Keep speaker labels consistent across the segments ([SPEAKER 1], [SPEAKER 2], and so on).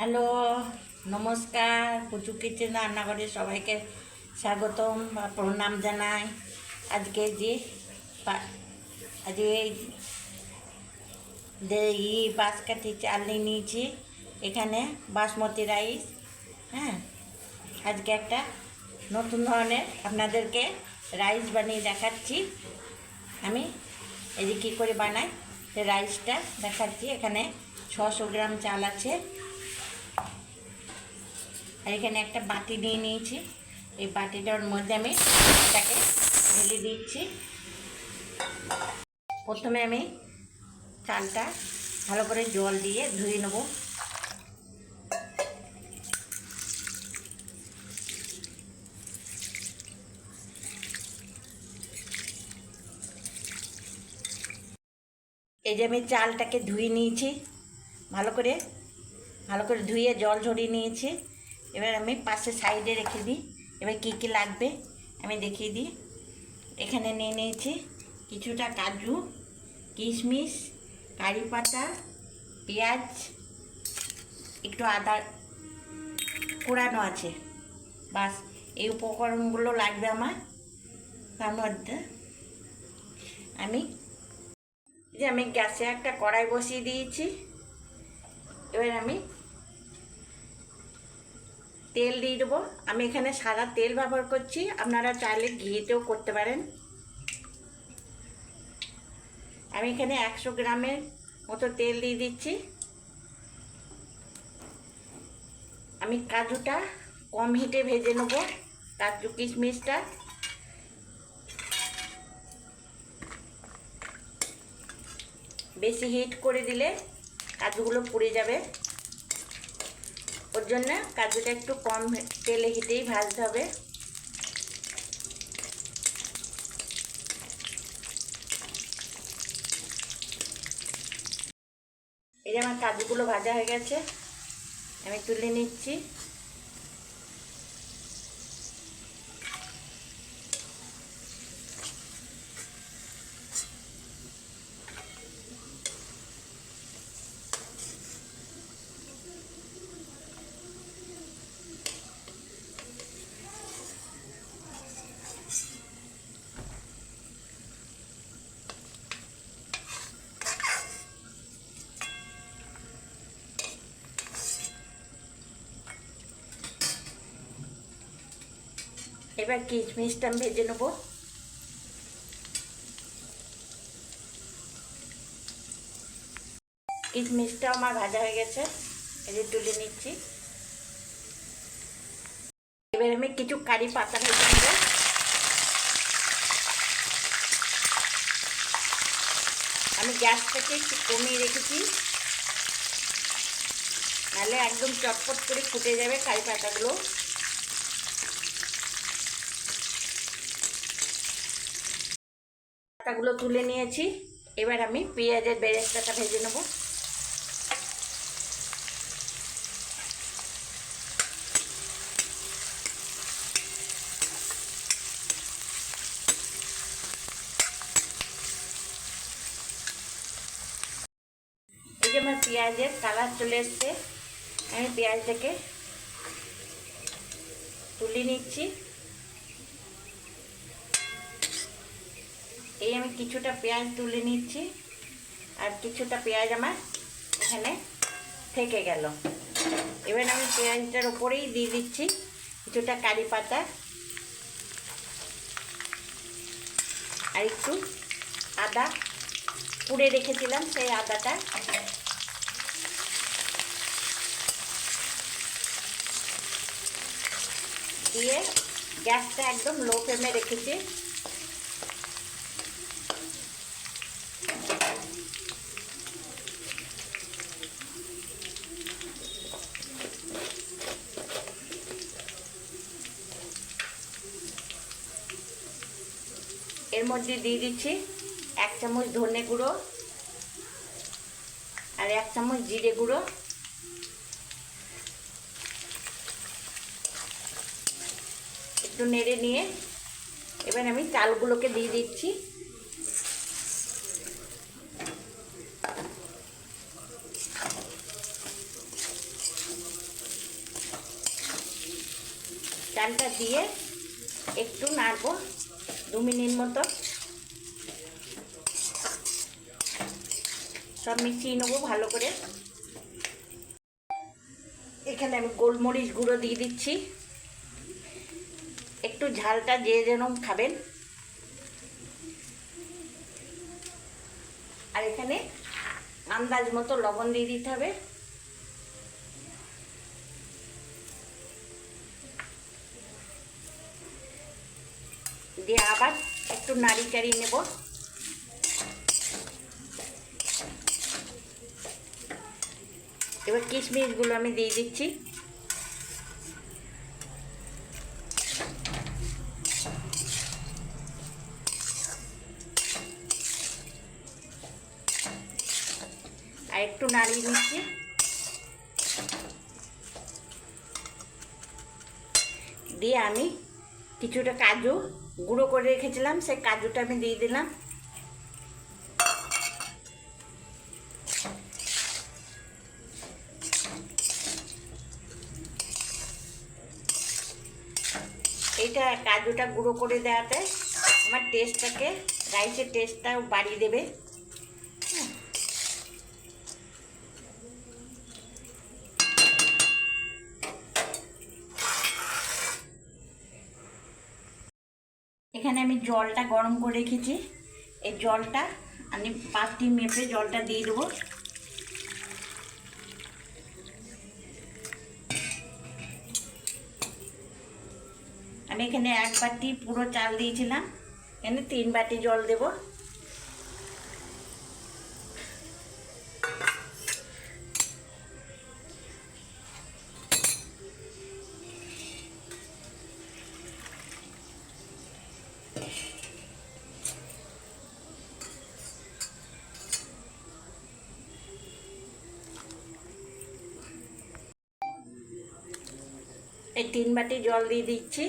[SPEAKER 1] Hello, নমস্কার, কুচু kitchen রান্নাঘরে সবাইকে স্বাগতম বা প্রণাম জানাই। আজকে যে আজকে এই বাঁশকাঠি চাল নিয়ে নিয়েছি, এখানে বাসমতি রাইস হ্যাঁ? আজকে একটা নতুন ধরনের আপনাদেরকে রাইস বানিয়ে দেখাচ্ছি। আমি এই যে কী করে বানাই রাইসটা দেখাচ্ছি। এখানে ছশো গ্রাম চাল আছে। এখানে একটা বাটি নিয়ে নিয়েছি। এই বাটিটার মধ্যে আমি এটাকে ঢেলে দিচ্ছি। প্রথমে আমি চালটা ভালো করে জল দিয়ে ধুয়ে নেব। এই যে আমি চালটাকে ধুয়ে নিয়েছি। ভালো করে ভালো করে ধুয়ে জল ঝরিয়ে নিয়েছি। এবার আমি পাশে সাইডে রেখে দিই। এবার কী কী লাগবে আমি দেখিয়ে দিই। এখানে নিয়ে নিয়েছি কিছুটা কাজু, কিশমিশ, কারি পাতা, পেঁয়াজ, একটু আদা কোড়ানো আছে। বাস, এই উপকরণগুলো লাগবে আমার তার মধ্যে। আমি যে আমি গ্যাসে একটা কড়াই বসিয়ে দিয়েছি। এবার আমি তেল দিয়ে দেবো। আমি এখানে সাদা তেল ব্যবহার করছি। আপনারা চাইলে ঘিতেও করতে পারেন। আমি এখানে একশো গ্রামের মতো তেল দিয়ে দিচ্ছি। আমি কাজুটা কম হিটে ভেজে নেব। কাজু কিশমিশটা। বেশি হিট করে দিলে কাজুগুলো পুড়ে যাবে। ওর জন্য কাজুটা একটু কম তেলে হিটেই ভাজতে হবে। এই যে আমার কাজুগুলো ভাজা হয়ে গেছে, আমি তুলে নিচ্ছি। এবার কিশমিশটা ভেজে নেব। কিশমিশটাও আমার ভাজা হয়ে গেছে যে তুলে নিচ্ছি। এবার আমি কিছু কারি পাতা ভেজে নেব। আমি গ্যাসটাকে একটু কমিয়ে রেখেছি। নাহলে একদম চটপট করে ফুটে যাবে কারি পাতাগুলো। পাতাগুলো তুলে নিয়েছি। এবার আমি পেঁয়াজের বেরেস্তাটা ভেজে নেব। এই যে আমার পেঁয়াজের কালার চলে এসছে। আমি পেঁয়াজটাকে তুলে নিচ্ছি। এই আমি কিছুটা পেঁয়াজ তুলে নিচ্ছি, আর কিছুটা পেঁয়াজ আমার এখানে থেকে গেল। এবার আমি পেঁয়াজটার ওপরেই দিয়ে দিচ্ছি কিছুটা কারি পাতা আর একটু আদা পুড়ে রেখেছিলাম, সেই আদাটা। দিয়ে গ্যাসটা একদম লো ফ্লেমে রেখেছি। মধ্যে দিয়ে দিচ্ছি এক চামচ ধনে গুঁড়ো আর এক চামচ জিরে গুঁড়ো। একটু নেড়ে নিয়ে এবার আমি চালগুলোকে দিয়ে দিচ্ছি। চালটা দিয়ে একটু নাড়বো। দু মিনিট মতো। সব মিশিয়ে নেব ভালো করে। এখানে আমি গোলমরিচ গুঁড়ো দিয়ে দিচ্ছি। একটু ঝালটা যে যেরকম খাবেন। আর এখানে আন্দাজ মতো লবণ দিয়ে দিতে হবে। দিয়ে আবার একটু নাড়ি চাড়ি নেব। এবার কিশমিশগুলো আমি দিয়ে দিচ্ছি। আর একটু নাড়িয়ে দিচ্ছি। দিয়ে আমি কিছুটা কাজু গুঁড়ো করে রেখেছিলাম সেই কাজুটা আমি দিয়ে দিলাম। এইটা কাজুটা গুঁড়ো করে দেওয়াতে আমার টেস্টটাকে রাইসের টেস্টটাও বাড়িয়ে দেবে। এখানে আমি জলটা গরম করে রেখেছি। এই জলটা আমি পাঁচটি মেপে জলটা দিয়ে দেবো। আমি এখানে এক বাটি পুরো চাল দিয়েছিলাম। এখানে তিন বাটি জল দেব। এই তিন বাটি জল দিয়ে দিচ্ছি।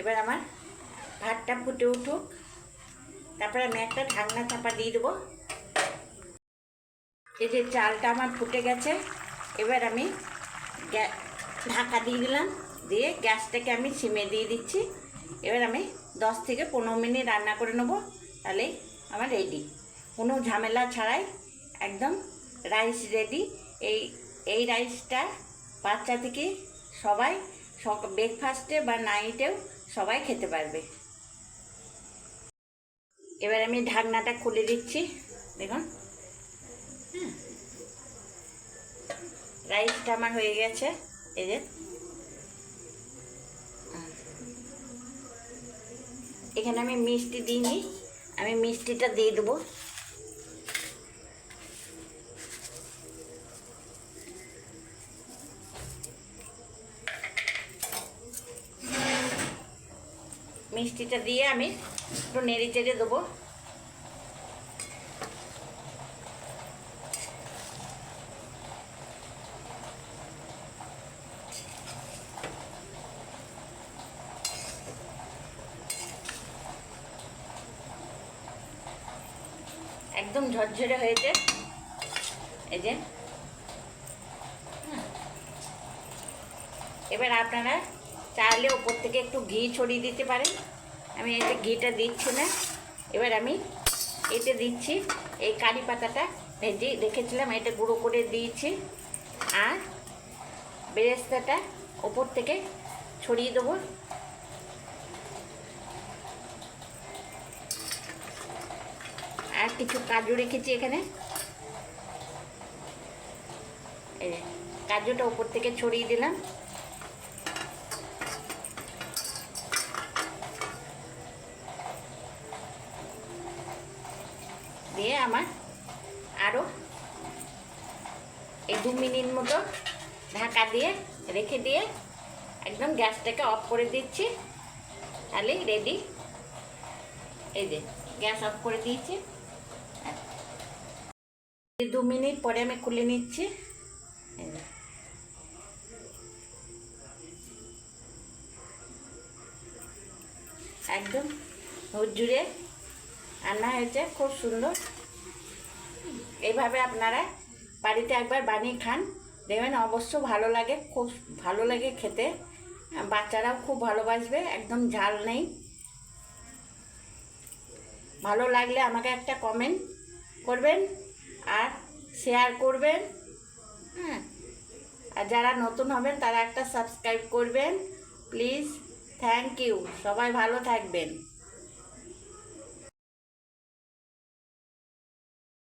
[SPEAKER 1] এবার আমার ভাতটা ফুটে উঠুক। তারপরে আমি একটা ঢাকনা চাপা দিয়ে দেবো। এই যে চালটা আমার ফুটে গেছে, এবার আমি ঢাকা দিয়ে দিলাম। দিয়ে গ্যাসটাকে আমি সিমে দিয়ে দিচ্ছি। এবার আমি দশ থেকে পনেরো মিনিট রান্না করে নেব তাহলে আমার রেডি। কোনো ঝামেলা ছাড়াই একদম রাইস রেডি। এই এই রাইসটা বাচ্চা থেকে সবাই ব্রেকফাস্টে বা নাইটেও সবাই খেতে পারবে। এবার আমি ঢাকনাটা খুলে দিচ্ছি, দেখুন। রাইসটা আমার হয়ে গেছে, এই যে। এখানে আমি মিষ্টি দিইনি, আমি মিষ্টিটা দিয়ে দেবো। মিষ্টিটা দিয়ে আমি একটু নেড়ে চেড়ে দেবো। একদম ঝরঝরে হয়েছে। এই যে। এবার আপনারা চাইলে ওপর থেকে একটু ঘি ছড়িয়ে দিতে পারেন। আমি এতে ঘিটা দিচ্ছি না, এবার আমি এতে দিচ্ছি এই কারি পাতাটা, ভেজে রেখেছিলাম, এটা গুঁড়ো করে দিয়েছি। আর বেরেস্তাটা ওপর থেকে ছড়িয়ে দেবো। আর কিছু কাজু রেখেছি এখানে। কাজুটা ওপর থেকে ছড়িয়ে দিলাম দিয়ে আমার আরও এই দু মিনিট মতো ঢাকা দিয়ে, রেখে দিয়ে একদম গ্যাসটাকে অফ করে দিচ্ছি। তাহলেই রেডি এই যে, গ্যাস অফ করে দিয়েছি। দু মিনিট পরে আমি খুলে নিচ্ছি। একদম হুজুরে রান্না হয়েছে, খুব সুন্দর। এইভাবে আপনারা বাড়িতে একবার বানিয়ে খান। দেবেন অবশ্য ভালো লাগে, খুব ভালো লাগে খেতে। বাচ্চারাও খুব ভালোবাসবে, একদম ঝাল নেই। ভালো লাগলে আমাকে একটা কমেন্ট করবেন আর শেয়ার করবেন। হ্যাঁ আর যারা নতুন হবেন, তারা একটা সাবস্ক্রাইব করবেন। প্লিজ থ্যাংক ইউ সবাই ভালো থাকবেন।